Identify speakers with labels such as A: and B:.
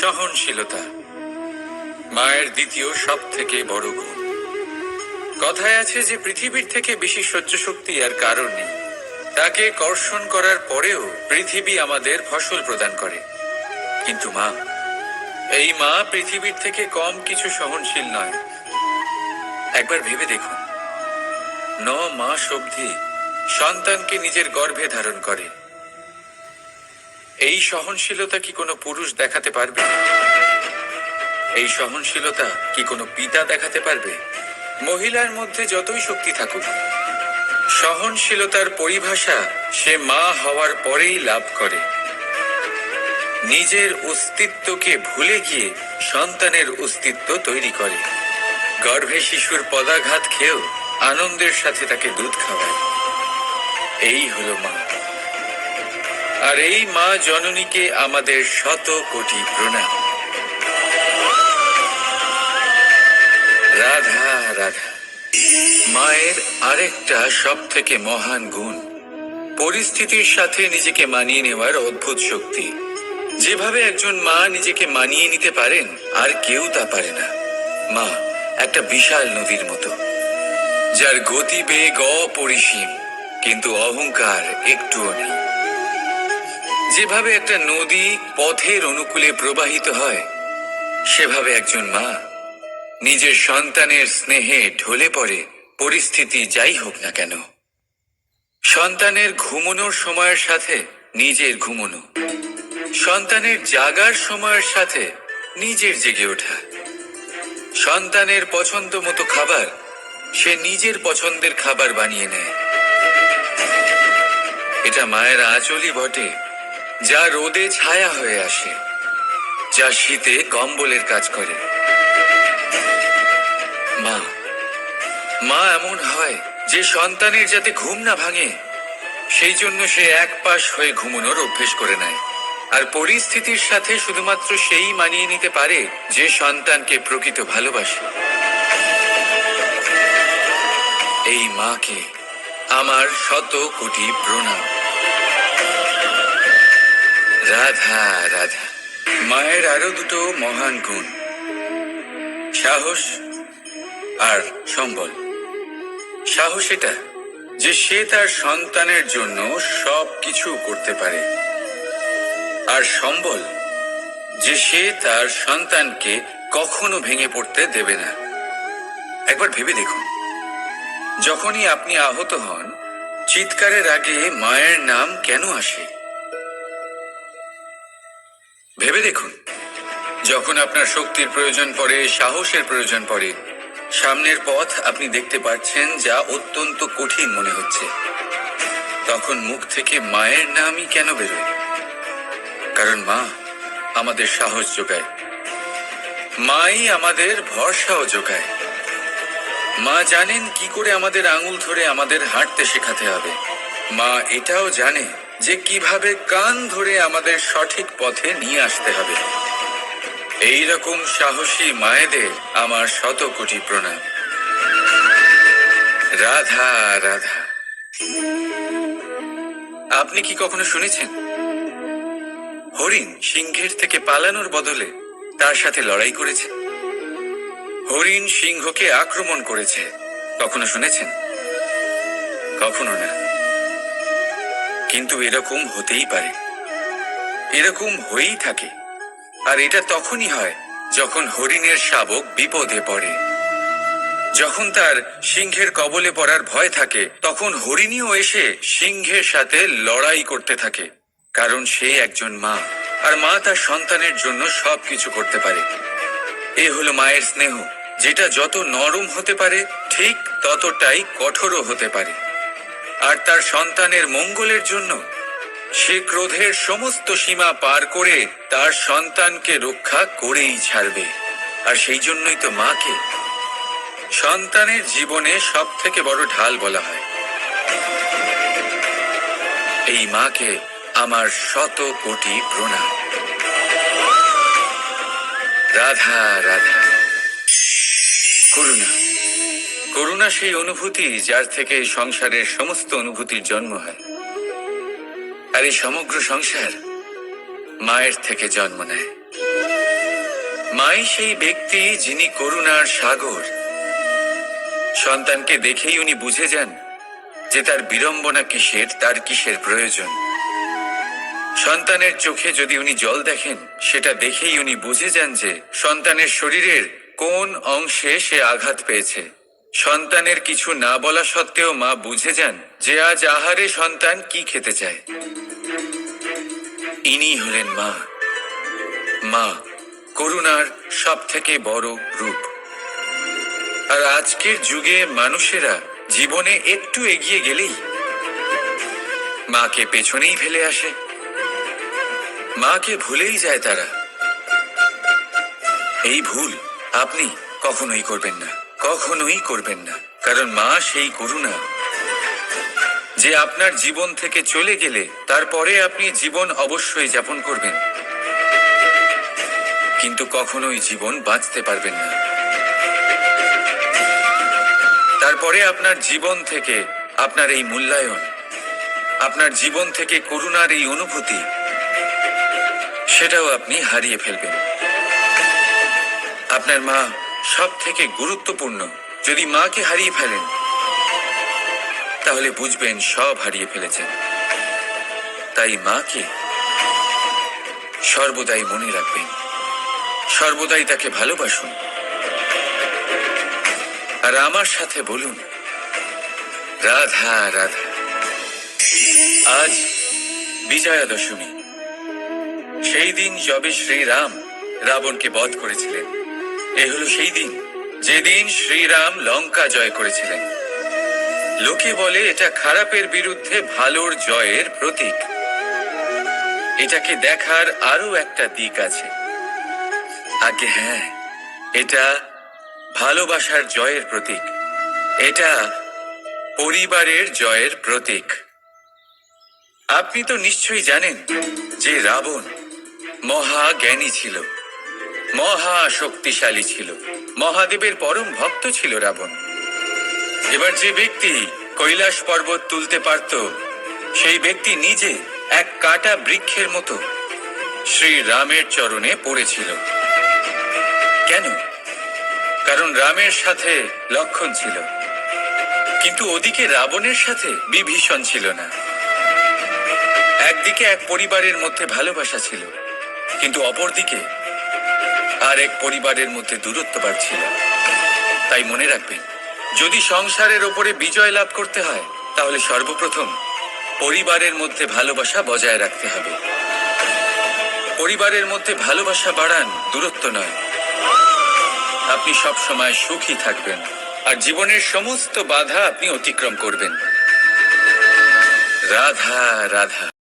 A: সহনশীলতা মায়ের দ্বিতীয় সব থেকে বড় গুণ। কথায় আছে যে পৃথিবীর থেকে বেশি সহ্য শক্তি আর কারণ নেই। তাকে কর্ষণ করার পরেও পৃথিবী আমাদের ফসল প্রদান করে। কিন্তু মা, এই মা পৃথিবীর থেকে কম কিছু সহনশীল নয়। একবার ভেবে দেখুন, ন মাস অবধি সন্তানকে নিজের গর্ভে ধারণ করে। এই সহনশীলতা কি কোনো পুরুষ দেখাতে পারবে? এই সহনশীলতা কি কোনো পিতা দেখাতে পারবে? মহিলার মধ্যে যতই শক্তি থাকুক, সহনশীলতার পরিভাষা সে মা হওয়ার পরেই লাভ করে। নিজের অস্তিত্বকে ভুলে গিয়ে সন্তানের অস্তিত্ব তৈরি করে। গর্ভে শিশুর পদাঘাত খেয়েও আনন্দের সাথে তাকে দুধ খাওয়ায়। এই হলো মা। আর এই মা জননীকে আমাদের শত কোটি প্রণাম। রাধা রাধা। মায়ের আরেকটা সব থেকে মহান গুণ, পরিস্থিতির সাথে নিজেকে মানিয়ে নেওয়ার অদ্ভুত শক্তি। যেভাবে একজন মা নিজেকে মানিয়ে নিতে পারেন, আর কেউ তা পারে না। মা, একটা বিশাল নদীর মতো, যার গতি বেগ অপরিসীম, কিন্তু অহংকার একটুও নেই। যেভাবে একটা নদী পথের অনুকূলে প্রবাহিত হয়, সেভাবে একজন মা নিজের সন্তানের স্নেহে ঢলে পড়ে, পরিস্থিতি যাই হোক না কেন। সন্তানের ঘুমনোর সময়ের সাথে নিজের ঘুমনো, সন্তানের জাগার সময়ের সাথে নিজের জেগে ওঠা, সন্তানের পছন্দ মতো খাবার সে নিজের পছন্দের খাবার বানিয়ে নেয়। এটা মায়ের আঁচলই বটে। যা রোদে ছায়া হয়ে আসে, যা শীতে কম্বলের কাজ করে। মা মা এমন হয় যে সন্তানের যাতে ঘুম না ভাঙে, সেই জন্য সে এক পাশ হয়ে ঘুমানোর অভ্যেস করে নেয়। আর পরিস্থিতির সাথে শুধুমাত্র সেই মানিয়ে নিতে পারে যে সন্তানকে প্রকৃত ভালোবাসে। এই মাকে আমার শত কোটি প্রণাম। রাধা রাধা। মায়ের আরও দুটো মহান গুণ, সাহস আর সম্বল। সাহস এটা যে সে তার সন্তানের জন্য সব কিছু করতে পারে। আর সম্বল যে সে তার সন্তানকে কখনো ভেঙে পড়তে দেবে না। একবার ভেবে দেখুন, যখনই আপনি আহত হন, চিৎকারের আগে মায়ের নাম কেন আসে? ভেবে দেখুন। যখন আপনার শক্তির প্রয়োজন পড়ে, সাহসের প্রয়োজন পড়ে, সামনের পথ আপনি দেখতে পাচ্ছেন যা অত্যন্ত কঠিন মনে হচ্ছে। তখন মুখ থেকে মায়ের নামই কেন বেরোয়? কারণ মা আমাদের সাহস যোগায়। মাই আমাদের ভরসাও যোগায়। মা জানেন কি করে আমাদের আঙুল ধরে আমাদের হাঁটতে শেখাতে হবে। মা এটাও জানে যে কীভাবে কান ধরে আমাদের সঠিক পথে নিয়ে আসতে হবে। এই রকম সাহসী মায়েদের আমার শত কোটি প্রণাম। রাধা রাধা। আপনি কি কখনো শুনেছেন? হরিণ সিংহের থেকে পালানোর বদলে তার সাথে লড়াই করেছে। হরিণ সিংহকে আক্রমণ করেছে। কখনো শুনেছেন? কখনো না। কিন্তু এরকম হতেই পারে। এরকম হয়েই থাকে। আর এটা তখনই হয় যখন হরিণের শাবক বিপদে পড়ে। যখন তার সিংহের কবলে পড়ার ভয় থাকে, তখন হরিণীও এসে সিংহের সাথে লড়াই করতে থাকে, কারণ সে একজন মা, আর মা তার সন্তানের জন্য সবকিছু করতে পারে। এ হলো মায়ের স্নেহ, যেটা যত নরম হতে পারে, ঠিক ততটাই কঠোরও হতে পারে। আর তার সন্তানের মঙ্গলের জন্য সে ক্রোধের সমস্ত সীমা পার করে তার সন্তানকে রক্ষা করেই ছাড়বে। আর সেই জন্যই তো মাকে সন্তানের জীবনে সব থেকে বড় ঢাল বলা হয়। এই মাকে আমার শত কোটি প্রণাম। রাধা রাধা। করুণা। করুণা সেই অনুভূতি যার থেকে সংসারের সমস্ত অনুভূতির জন্ম হয়। আর এই সমগ্র সংসার মায়ের থেকে জন্ম নেয়। মাই সেই ব্যক্তি যিনি করুণার সাগর। সন্তানকে দেখেই উনি বুঝে যান যে তার বিড়ম্বনা কিসের, তার কিসের প্রয়োজন। সন্তানের চোখে যদি উনি জল দেখেন, সেটা দেখেই উনি বুঝে যান যে সন্তানের শরীরের কোন অংশে সে আঘাত পেয়েছে। সন্তানের কিছু না বলা সত্ত্বেও মা বুঝে যান যে আজ আহারে সন্তান কি খেতে চায়। ইনি হলেন মা। মা করুণার সব থেকে বড় রূপ। আর আজকের যুগে মানুষেরা জীবনে একটু এগিয়ে গেলেই মাকে পেছনেই ফেলে আসে। মাকে ভুলেই যায় তারা। এই ভুল আপনি কখনোই করবেন না। কখনোই করবেন না। কারণ মা সেই করুণা। যে আপনার জীবন থেকে চলে গেলে তারপরে আপনি জীবন অবশ্যই যাপন করবেন। কিন্তু কখনোই জীবন বাঁচতে পারবেন না। তারপরে আপনার জীবন থেকে আপনার এই মূল্যায়ন, আপনার জীবন থেকে করুণার এই অনুভূতি, সেটাও আপনি হারিয়ে ফেলবেন। আপনার মা সব থেকে গুরুত্বপূর্ণ, যদি মাকে হারিয়ে ফেলেন, তাহলে বুঝবেন সব হারিয়ে ফেলেছেন। তাই মাকে সর্বদাই মনে রাখবেন। সর্বদাই তাকে ভালোবাসুন। আর আমার সাথে বলুন, রাধা রাধা। আজ বিজয়া দশমী সেই দিন যবে শ্রীরাম রাবণকে বধ করেছিলেন। এ হলো সেই দিন, যেদিন শ্রীরাম লঙ্কা জয় করেছিলেন। লোকে বলে এটা খারাপের বিরুদ্ধে ভালোর জয়ের প্রতীক। এটাকে দেখার আরও একটা দিক আছে। আগে হ্যাঁ এটা ভালোবাসার জয়ের প্রতীক। এটা পরিবারের জয়ের প্রতীক। আপনি তো নিশ্চয়ই জানেন যে রাবণ মহা জ্ঞানী ছিল। মহা শক্তিশালী ছিল। মহাদেবের পরম ভক্ত ছিল রাবণ। এবার যে ব্যক্তি কৈলাস পর্বত তুলতে পারত, সেই ব্যক্তি নিজে এক কাটা বৃক্ষের মতো শ্রী রামের চরণে পড়েছিল। কেন? কারণ রামের সাথে লক্ষণ ছিল। কিন্তু ওদিকে রাবণের সাথে বিভীষণ ছিল না। একদিকে এক পরিবারের মধ্যে ভালোবাসা ছিল, কিন্তু অপরদিকে আর এক পরিবারের মধ্যে দূরত্ব বাড়ছিল। তাই মনে রাখবেন, যদি সংসারের ওপরে বিজয় লাভ করতে হয়, তাহলে সর্বপ্রথম পরিবারের মধ্যে ভালোবাসা বজায় রাখতে হবে। পরিবারের মধ্যে ভালোবাসা বাড়ান দূরত্ব নয়। আপনি সব সময় সুখী থাকবেন আর জীবনের সমস্ত বাধা আপনি অতিক্রম করবেন। রাধা রাধা।